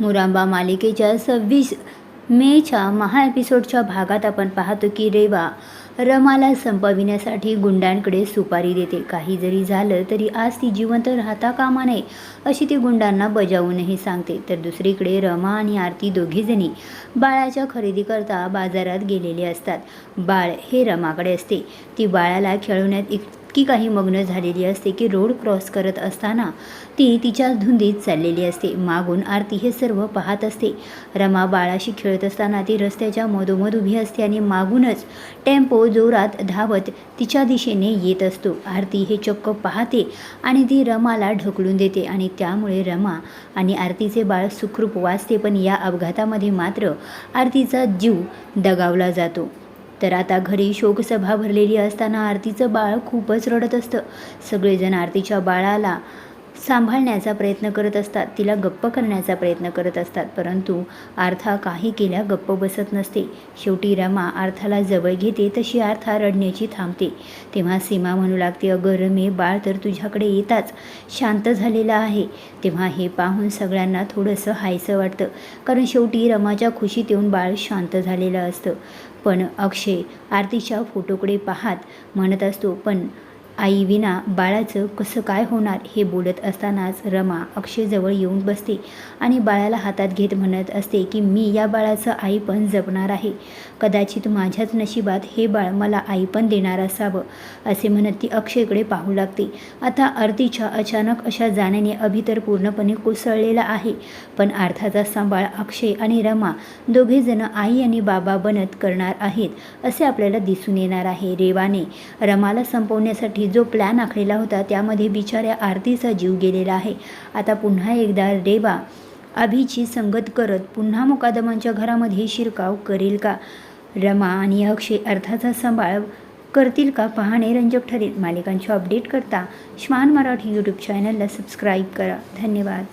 मुरांबा मालिकेच्या सव्वीस मेच्या महा एपिसोडच्या भागात आपण पाहतो की रेवा रमाला संपविण्यासाठी गुंडांकडे सुपारी देते. काही जरी झालं तरी आज ती जिवंत राहता कामा नये अशी ती गुंडांना बजावूनही सांगते. तर दुसरीकडे रमा आणि आरती दोघीजणी बाळाच्या खरेदीकरता बाजारात गेलेले असतात. बाळ हे रमाकडे असते. ती बाळाला खेळवण्यात इतकी काही मग्न झालेली असते की रोड क्रॉस करत असताना ती तिच्या धुंदीत चाललेली असते. मागून आरती हे सर्व पाहत असते. रमा बाळाशी खेळत असताना ती रस्त्याच्या मधोमध उभी असते आणि मागूनच टेम्पो जोरात धावत तिच्या दिशेने येत असतो. आरती हे चक्क पाहते आणि ती रमाला ढकलून देते आणि त्यामुळे रमा आणि आरतीचे बाळ सुखरूप वाचते पण या अपघातामध्ये मात्र आरतीचा जीव दगावला जातो. तर आता घरी शोकसभा भरलेली असताना आरतीचं बाळ खूपच रडत असतं. सगळेजण आरतीच्या बाळाला सांभाळण्याचा प्रयत्न करत असतात. तिला गप्प करण्याचा प्रयत्न करत असतात. परंतु आर्था काही केल्या गप्प बसत नसते. शेवटी रमा आर्थाला जवळ घेते. तशी आर्था रडण्याची थांबते. तेव्हा सीमा म्हणू लागते अगं रमे बाळ तर तुझ्याकडे येताच. शांत झालेला आहे. तेव्हा हे पाहून सगळ्यांना थोडंसं हायसं वाटतं. कारण शेवटी रमाच्या खुशीत येऊन बाळ शांत झालेलं असतं. पण अक्षय आरतीच्या फोटोकडे पाहत म्हणत असतो पण आईविना बाळाचं कसं काय होणार हे बोलत असतानाच रमा अक्षयजवळ येऊन बसते आणि बाळाला हातात घेत म्हणत असते की मी या बाळाचं आई पण जपणार आहे. कदाचित माझ्याच नशिबात हे बाळ मला आई पण देणार असावं असे म्हणत ती अक्षयकडे पाहू लागते. आता आरतीच्या अचानक अशा जाण्याने अभि तर पूर्णपणे कोसळलेला आहे. पण अर्थाचा सांभाळ अक्षय आणि रमा दोघेजण आई आणि बाबा बनत करणार आहेत असे आपल्याला दिसून येणार आहे रेवाने. रमाला संपवण्यासाठी जो प्लॅन आखलेला होता त्यामध्ये बिचाऱ्या आरतीचा जीव गेलेला आहे. आता पुन्हा एकदा रेवा अभिची संगत करत पुन्हा मुकादमांच्या घरामध्ये शिरकाव करेल का? रमा आणि अक्षय अर्थाचा सांभाळ करतील का? पाहणे रंजक ठरेल. मालिकांची अपडेट करता श्वान मराठी यूट्यूब चॅनलला सबस्क्राईब करा. धन्यवाद.